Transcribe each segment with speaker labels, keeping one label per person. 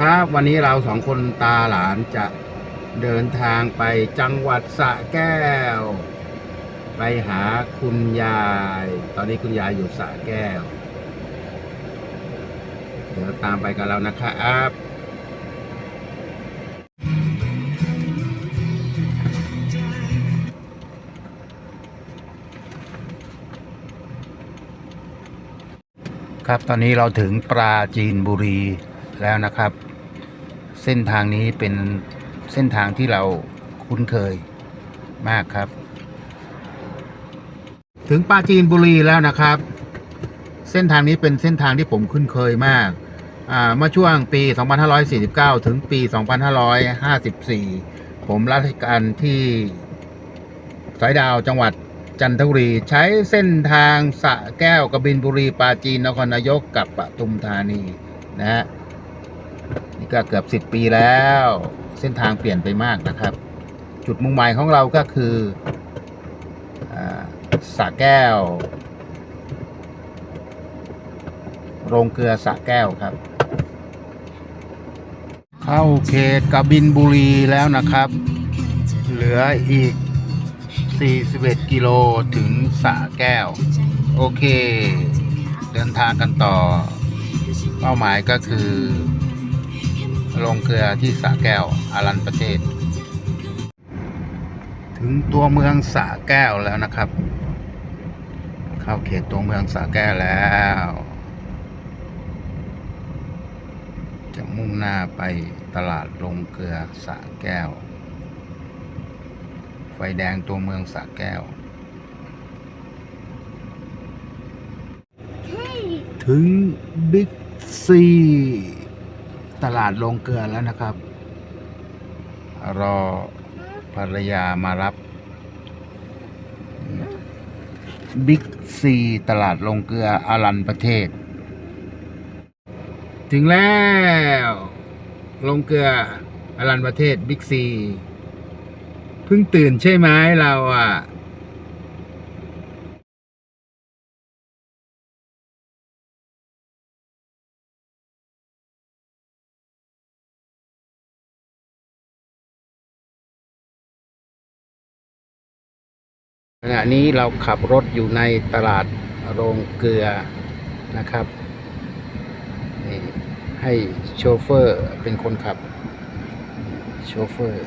Speaker 1: ครับวันนี้เราสองคนตาหลานจะเดินทางไปจังหวัดสระแก้ว ไปหาคุณยาย ตอนนี้คุณยายอยู่สระแก้ว เดี๋ยวตามไปกับเรานะครับครับตอนนี้เราถึงปราจีนบุรีแล้วนะครับ เส้นทางนี้เป็นเส้นทางที่เราคุ้นเคยมากครับ ถึงปราจีนบุรีแล้วนะครับ เส้นทางนี้เป็นเส้นทางที่ผมคุ้นเคยมากเมื่อช่วงปี 2549 ถึงปี 2554 ผมรับราชการที่สายดาวจังหวัดจันทบุรี ใช้เส้นทางสะแก้วกบินบุรีปราจีนนครนายกกับปทุมธานีนะฮะ ก็เกือบสิบปีแล้ว เส้นทางเปลี่ยนไปมากนะครับ จุดมุ่งหมายของเราก็คืออสระแก้ว โรงเกลือสระแก้วครับ เข้าเขตกบินบุรีแล้วนะครับ เหลืออีก 41 กิโลถึงสระแก้ว โอเค เดินทางกันต่อ เป้าหมายก็คือ ลงเกลือที่สระแก้วอารันประเทศ ถึงตัวเมืองสระแก้วแล้วนะครับ เข้าเขตตัวเมืองสระแก้วแล้ว จะมุ่งหน้าไปตลาดลงเกลือสระแก้ว ไฟแดงตัวเมืองสระแก้ว ถึงบิ๊กซี ตลาดลงเกลือแล้วนะครับ รอภรรยามารับบิ๊กซีตลาดลงเกลืออารันประเทศ ถึงแล้ว ลงเกลืออารันประเทศบิ๊กซีเพิ่งตื่นใช่ไหมเราอะ ขณะนี้เราขับรถอยู่ในตลาดโรงเกลือนะครับนี่ให้โชเฟอร์เป็นคนขับ โชเฟอร์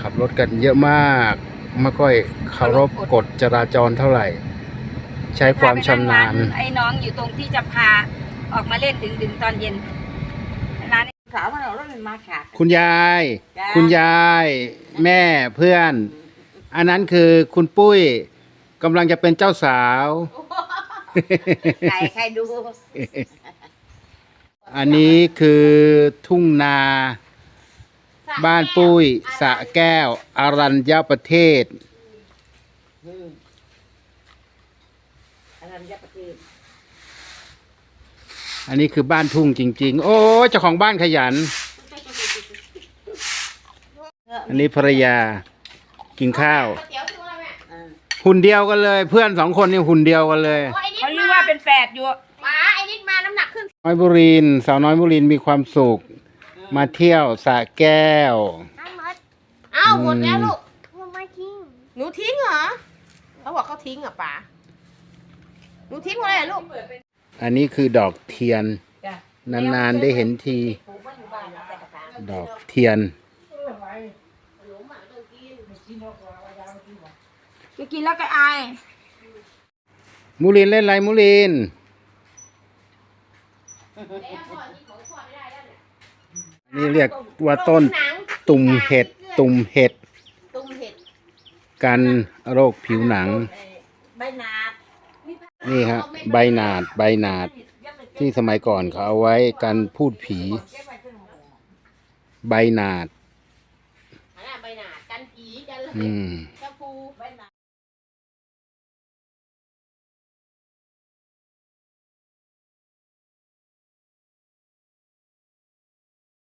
Speaker 1: ขับรถกันเยอะมาก ไม่ค่อยเคารพกฎจราจรเท่าไหร่ ใช้ความชำนาญ
Speaker 2: ไอ้น้องอยู่ตรงที่จะพาออกมาเล่นดึงๆตอนเย็น ขาวมันเอารถมันมาขาด
Speaker 1: คุณยาย
Speaker 2: จ้า
Speaker 1: คุณยาย แม่เพื่อน อันนั้นคือคุณปุ้ยกำลังจะเป็นเจ้าสาว
Speaker 2: ใครใครดู
Speaker 1: อันนี้คือทุ่งนา บ้านปุ้ยสระแก้วอารัญญประเทศ
Speaker 2: อรัญญประเทศ
Speaker 1: อันนี้คือบ้านทุ่งจริง ๆ โอ้เจ้าของบ้านขยัน อันนี้ภรรยากินข้าว หุ่นเดียวกันเลย เพื่อนสองคนนี่หุ่นเดียวกันเลย
Speaker 2: เขาเรียกว่าเป็นแฝดอยู่
Speaker 3: ป๋าไอ้นิดมาน้ำหนักขึ้น
Speaker 1: น้อยบุรีนทร์สาวน้อยบุรีนทร์มีความสุข มาเที่ยวสระแก้ว
Speaker 3: ทั้งหมดอ้าวหมดแล้วลูก
Speaker 4: ว่าไม่ทิ้ง
Speaker 3: หนูทิ้งเหรอเขาบอกเขาทิ้งเหรอป๋าหนูทิ้งไว้เหรอลูก
Speaker 1: อันนี้คือดอกเทียน
Speaker 2: จ้ะ
Speaker 1: นานๆได้เห็นทีดอกเทียน
Speaker 2: จะกินแล้วก็อาย
Speaker 1: มุลินเล่นอะไรมุลินนี่เรียกว่าต้น
Speaker 3: หนัง
Speaker 1: ตุ่มเห็ด ตุ่มเห็ด
Speaker 3: ตุ่มเห็ด
Speaker 1: กันโรคผิวหนัง
Speaker 2: ใบนาด
Speaker 1: นี่ฮะ ใบหนาดใบหนาดที่สมัยก่อนเขาเอาไว้กันพูดผี ใบหนาด
Speaker 3: อันนั้นใบหนาดกันผีกันเลย
Speaker 1: อืม
Speaker 3: ชะพูใบหนาด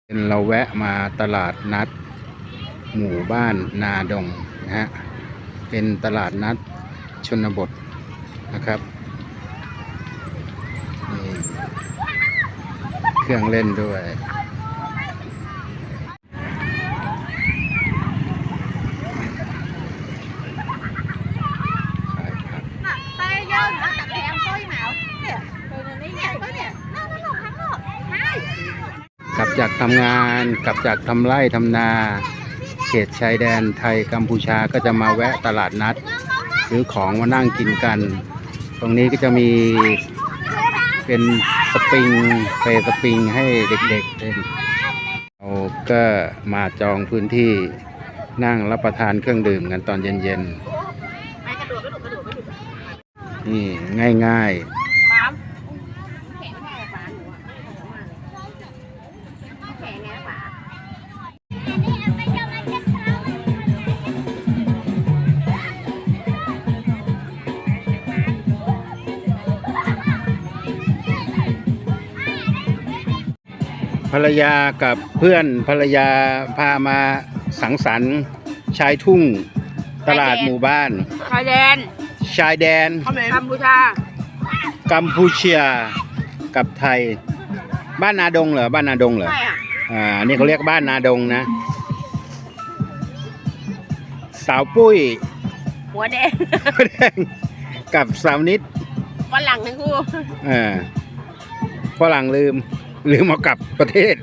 Speaker 1: เป็นเราแวะมาตลาดนัด หมู่บ้านนาดงนะฮะ เป็นตลาดนัดชนบทนะครับ เครื่องเล่นด้วย
Speaker 3: ก
Speaker 1: ลับจากทำงานกลับจากทำไร่ทำนา เขตชายแดนไทยกัมพูชาก็จะมาแวะตลาดนัด ซื้อของมานั่งกินกัน ตรงนี้ก็จะมี เป็นสปริงเปสปริงให้เด็กๆเล่นเราก็มาจองพื้นที่นั่งรับประทานเครื่องดื่มกันตอนเย็นๆ นี่ง่าย
Speaker 3: ปั๊มแข็งแค่าหนูอะแข็งไงป๋า
Speaker 1: ภรรยากับเพื่อนภรรยาพามาสังสรรค์ ชายทุ่งตลาดหมู่บ้าน
Speaker 2: ชายแดน
Speaker 1: ชายแดน
Speaker 2: กัมพูชา
Speaker 1: กัมพูชากับไทย บ้านนาดงเหรอบ้านนาดงเหรอ
Speaker 3: ใช่อะ
Speaker 1: อ่าอันนี่เขาเรียกบ้านนาดงนะ สาวปุ้ย
Speaker 2: หัวแดง
Speaker 1: กับสาวนิด
Speaker 3: วันหลังทั้งคู่
Speaker 1: เออฝรั่งลืม ลืมเอากลับประเทศ